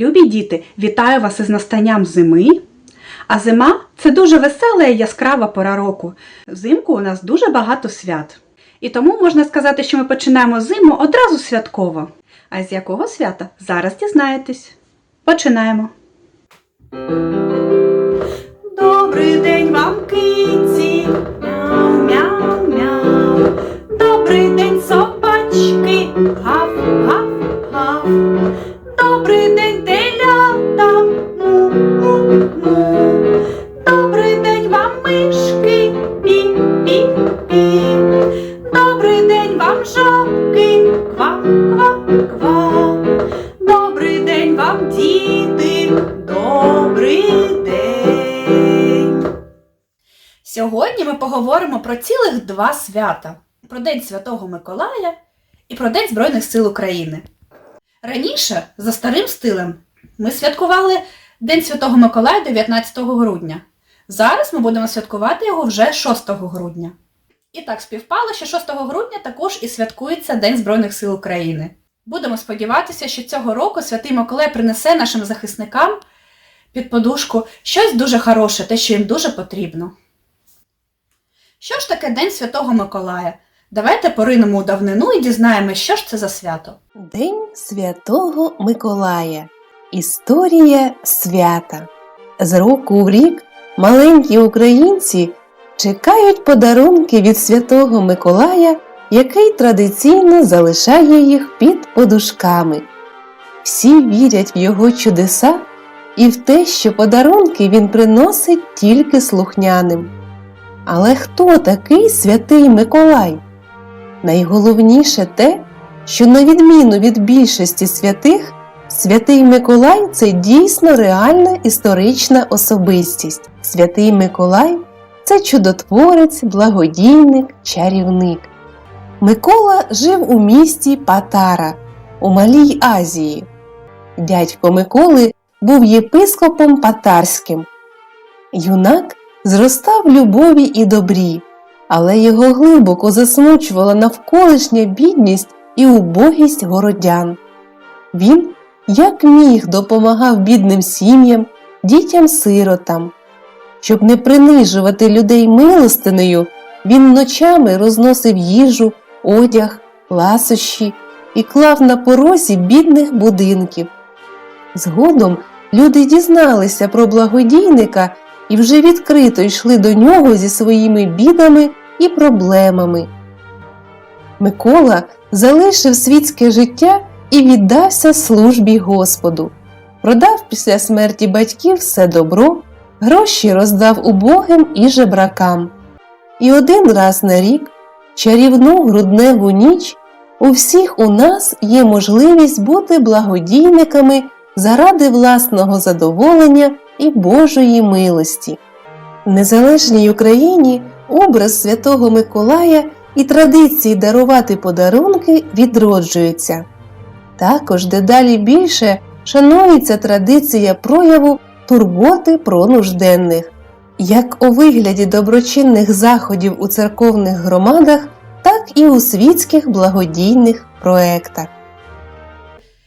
Любі діти, вітаю вас із настанням зими. А зима це дуже весела і яскрава пора року. Взимку у нас дуже багато свят. І тому можна сказати, що ми починаємо зиму одразу святково. А з якого свята зараз дізнаєтесь. Починаємо. Добрий день вам, киці. Мяу, мяу, мяу. Добрий день, собачки. Гав, гав, гав. Добрий день, Добрий день вам, мишки. Пі, пі, пі. Добрий день вам, жабки. Ква, ква, ква. Добрий день вам, діти. Добрий день. Сьогодні ми поговоримо про цілих два свята: про День Святого Миколая і про День Збройних сил України. Раніше, за старим стилем, ми святкували День Святого Миколая 19 грудня. Зараз ми будемо святкувати його вже 6 грудня. І так співпало, що 6 грудня також і святкується День Збройних сил України. Будемо сподіватися, що цього року Святий Миколай принесе нашим захисникам під подушку щось дуже хороше, те, що їм дуже потрібно. Що ж таке День Святого Миколая? Давайте поринемо у давнину і дізнаємось, що ж це за свято. День Святого Миколая. Історія свята. З року в рік маленькі українці чекають подарунки від Святого Миколая, який традиційно залишає їх під подушками. Всі вірять в його чудеса і в те, що подарунки він приносить тільки слухняним. Але хто такий святий Миколай? Найголовніше те, що на відміну від більшості святих, святий Миколай це дійсно реальна історична особистість. Святий Миколай це чудотворець, благодійник, чарівник. Микола жив у місті Патара у Малій Азії. Дядько Миколи був єпископом Патарським. Юнак зростав любові і добрі, але його глибоко засмучувала навколишня бідність і убогість городян. Він, як міг, допомагав бідним сім'ям, дітям-сиротам. Щоб не принижувати людей милостинею, він ночами розносив їжу, одяг, ласощі і клав на порозі бідних будинків. Згодом люди дізналися про благодійника і вже відкрито йшли до нього зі своїми бідами і проблемами. Микола залишив світське життя і віддався службі Господу. Продав після смерті батьків все добро, гроші роздав убогим і жебракам. І один раз на рік, чарівну грудневу ніч, у всіх у нас є можливість бути благодійниками заради власного задоволення і Божої милості. В незалежній Україні образ Святого Миколая і традиції дарувати подарунки відроджуються. Також дедалі більше шанується традиція прояву турботи про нужденних, як у вигляді доброчинних заходів у церковних громадах, так і у світських благодійних проектах.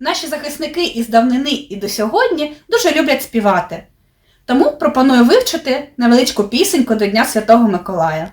Наші захисники із давнини і до сьогодні дуже люблять співати. Тому пропоную вивчити невеличку пісеньку до Дня Святого Миколая.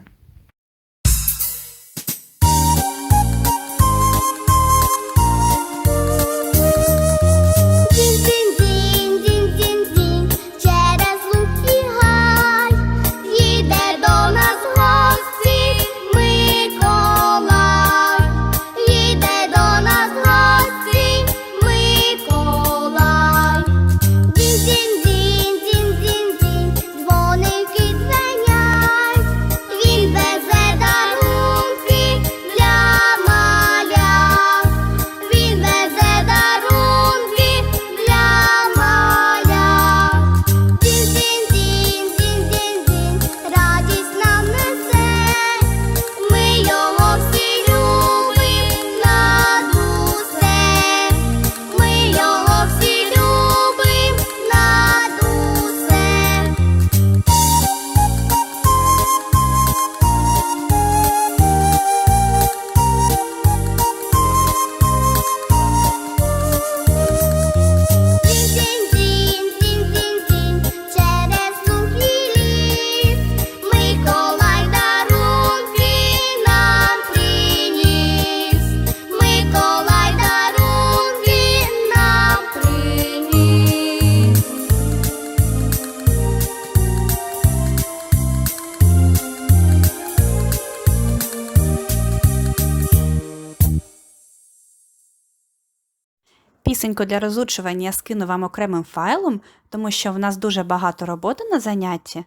Пісеньку для розучування я скину вам окремим файлом, тому що в нас дуже багато роботи на занятті,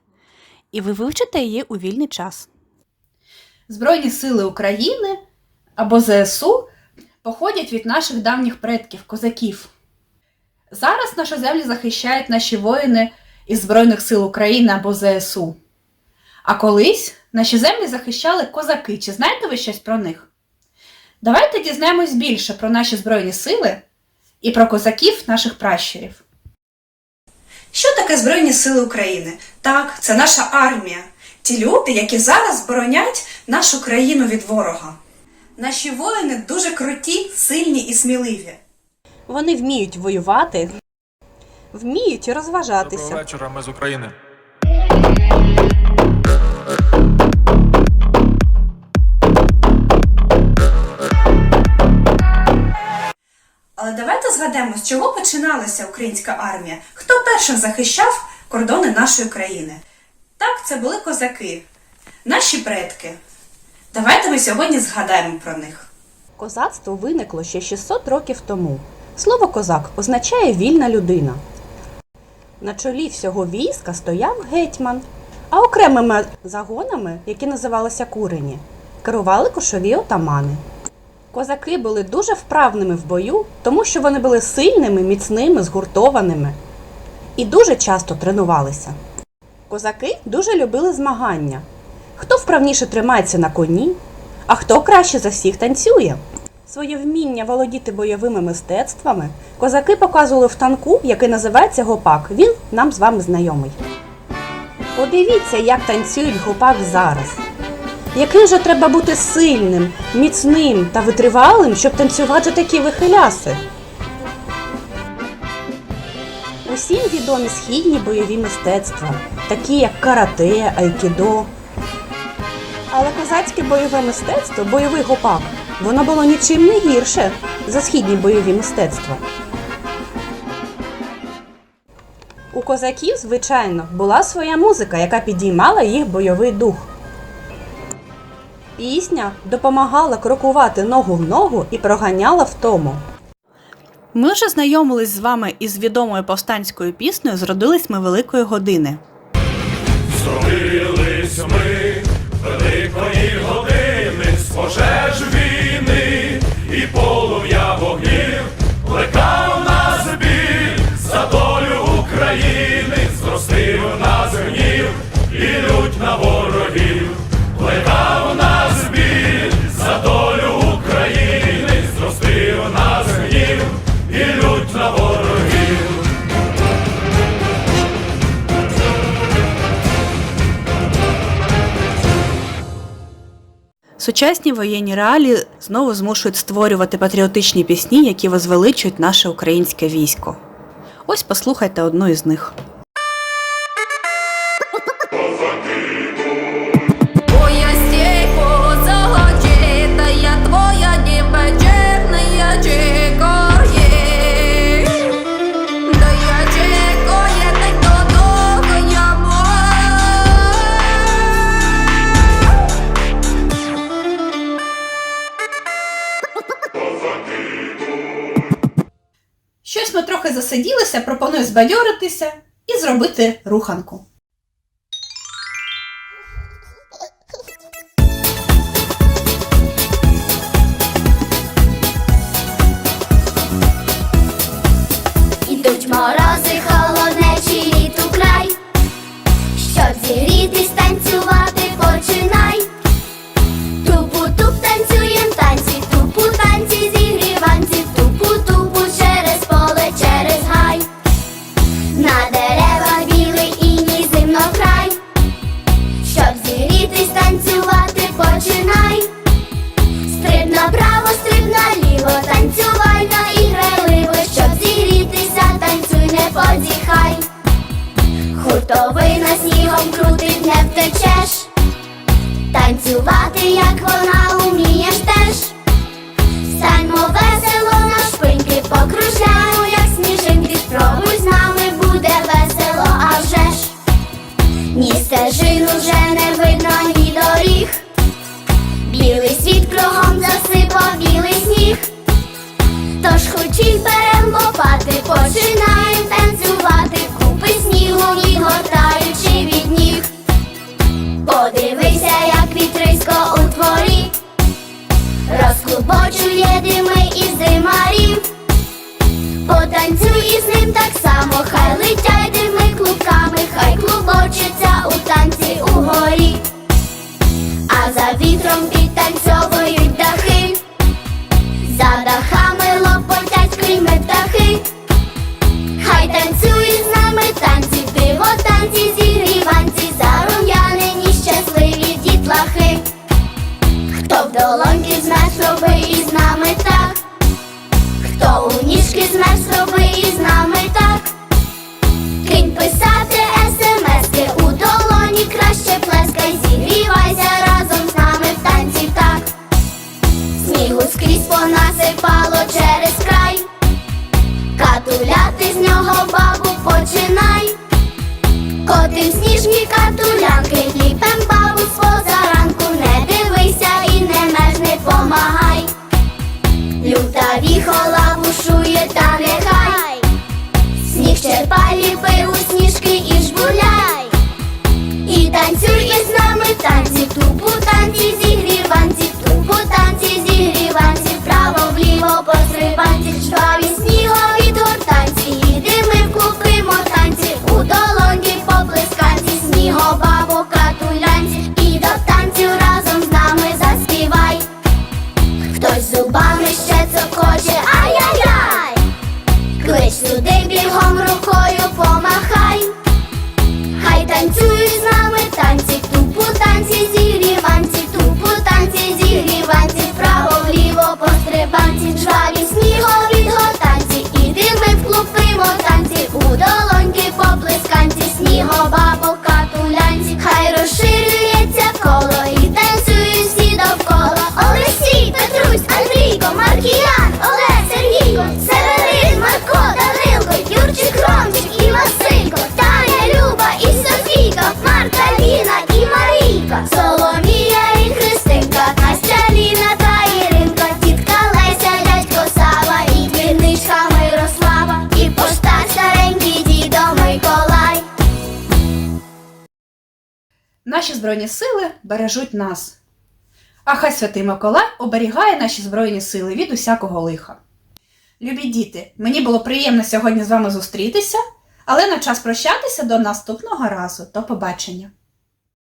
і ви вивчите її у вільний час. Збройні сили України або ЗСУ походять від наших давніх предків, козаків. Зараз нашу землю захищають наші воїни із Збройних сил України або ЗСУ. А колись наші землі захищали козаки. Чи знаєте ви щось про них? Давайте дізнаємось більше про наші Збройні сили і про козаків наших пращурів. Що таке Збройні Сили України? Так, це наша армія. Ті люди, які зараз боронять нашу країну від ворога. Наші воїни дуже круті, сильні і сміливі. Вони вміють воювати, вміють Доброго розважатися. вечора, ми з України. Але давайте згадаємо, з чого починалася українська армія. Хто першим захищав кордони нашої країни? Так, це були козаки, наші предки. Давайте ми сьогодні згадаємо про них. Козацтво виникло ще 600 років тому. Слово козак означає вільна людина. На чолі всього війська стояв гетьман, а окремими загонами, які називалися курені, керували кошові отамани. Козаки були дуже вправними в бою, тому що вони були сильними, міцними, згуртованими і дуже часто тренувалися. Козаки дуже любили змагання. Хто вправніше тримається на коні, а хто краще за всіх танцює. Своє вміння володіти бойовими мистецтвами козаки показували в танку, який називається гопак. Він нам з вами знайомий. Подивіться, як танцюють гопак зараз. Яким же треба бути сильним, міцним та витривалим, щоб танцювати такі вихиляси? Усім відомі східні бойові мистецтва, такі як карате, айкідо. Але козацьке бойове мистецтво, бойовий гопак, воно було нічим не гірше за східні бойові мистецтва. У козаків, звичайно, була своя музика, яка підіймала їх бойовий дух. Пісня допомагала крокувати ногу в ногу і проганяла втому. Ми вже знайомились з вами із відомою повстанською піснею Зродились ми великої години. Зробились ми великої години з пожеж війни і полум'я вогнів, плекав нас біль за долю України, Сучасні воєнні реалії знову змушують створювати патріотичні пісні, які возвеличують наше українське військо. Ось послухайте одну із них. Засиділися, пропоную збадьоритися і зробити руханку. і з ним так само хай летять. бушує та нехай, сніг черпай, ліпи у сніжки і жбурляй. І танцюй із нами танці, тупу танці, зігріванці, тупу танці, зігріванці, вправо вліво по сриванці, шваві сніг. Збройні Сили бережуть нас. А хай святий Миколай оберігає наші Збройні Сили від усякого лиха. Любі діти, мені було приємно сьогодні з вами зустрітися, але на час прощатися до наступного разу. До побачення!